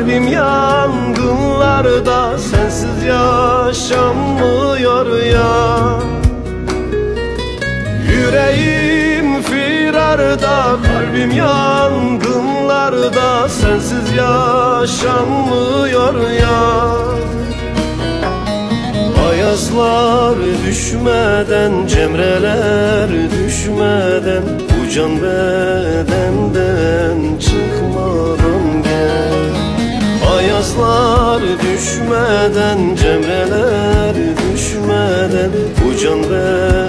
kalbim yangınlarda. Sensiz yaşanmıyor ya. Yüreğim firarda kalbim yangınlarda. Sensiz yaşanmıyor ya. Ayazlar düşmeden, cemreler düşmeden Bu can bedenden Ayazlar düşmeden, cemreler düşmeden Bu can bedenden